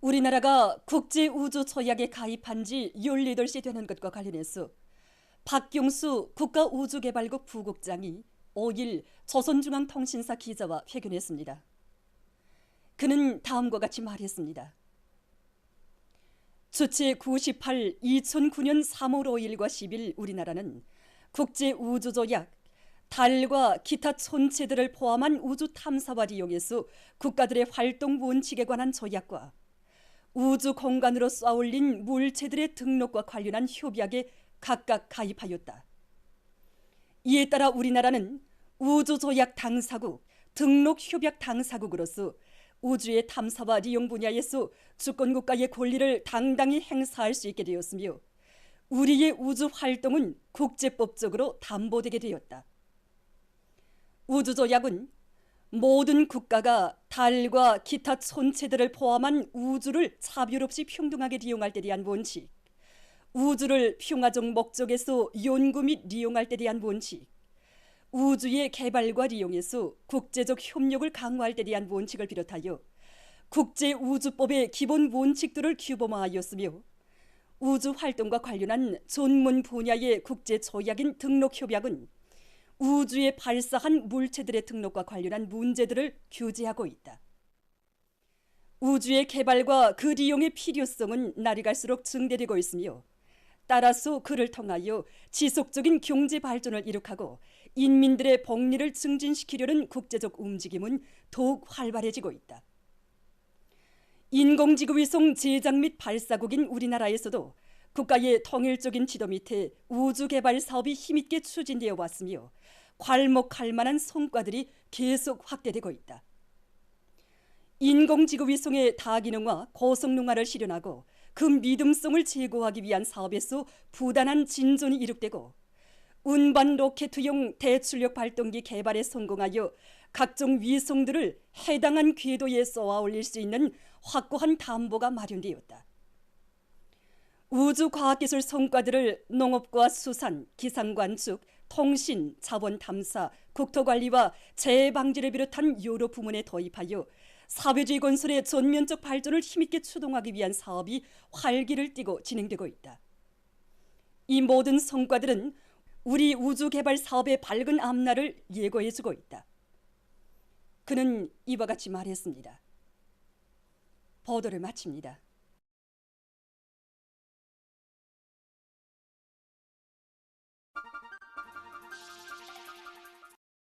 우리나라가 국제우주조약에 가입한 지 18시 되는 것과 관련해서 박경수 국가우주개발국 부국장이 5일 조선중앙통신사 기자와 회견했습니다. 그는 다음과 같이 말했습니다. 주체 98 2009년 3월 5일과 10일 우리나라는 국제우주조약 달과 기타 천체들을 포함한 우주 탐사와 이용해서 국가들의 활동 원칙에 관한 조약과 우주 공간으로 쏘아올린 물체들의 등록과 관련한 협약에 각각 가입하였다. 이에 따라 우리나라는 우주조약 당사국, 등록협약 당사국으로서 우주의 탐사와 이용 분야에서 주권국가의 권리를 당당히 행사할 수 있게 되었으며 우리의 우주 활동은 국제법적으로 담보되게 되었다. 우주조약은 모든 국가가 달과 기타 천체들을 포함한 우주를 차별 없이 평등하게 이용할 때 대한 원칙, 우주를 평화적 목적에서 연구 및 이용할 때 대한 원칙, 우주의 개발과 이용에서 국제적 협력을 강화할 때 대한 원칙을 비롯하여 국제 우주법의 기본 원칙들을 규범화하였으며 우주 활동과 관련한 전문 분야의 국제 조약인 등록 협약은 우주에 발사한 물체들의 등록과 관련한 문제들을 규제하고 있다. 우주의 개발과 그 이용의 필요성은 날이 갈수록 증대되고 있으며 따라서 그를 통하여 지속적인 경제 발전을 이룩하고 인민들의 복리를 증진시키려는 국제적 움직임은 더욱 활발해지고 있다. 인공지구 위성 제작 및 발사국인 우리나라에서도 국가의 통일적인 지도 밑에 우주 개발 사업이 힘있게 추진되어 왔으며 괄목할 만한 성과들이 계속 확대되고 있다. 인공지구 위성의 다기능화, 고성능화를 실현하고 그 믿음성을 제고하기 위한 사업에서 부단한 진전이 이룩되고 운반 로켓용 대출력 발동기 개발에 성공하여 각종 위성들을 해당한 궤도에 쏘아 올릴 수 있는 확고한 담보가 마련되었다. 우주과학기술 성과들을 농업과 수산, 기상관측, 통신, 자원 탐사, 국토관리와 재해 방지를 비롯한 여러 부문에 도입하여 사회주의 건설의 전면적 발전을 힘있게 추동하기 위한 사업이 활기를 띠고 진행되고 있다. 이 모든 성과들은 우리 우주 개발 사업의 밝은 앞날을 예고해주고 있다. 그는 이와 같이 말했습니다. 보도를 마칩니다.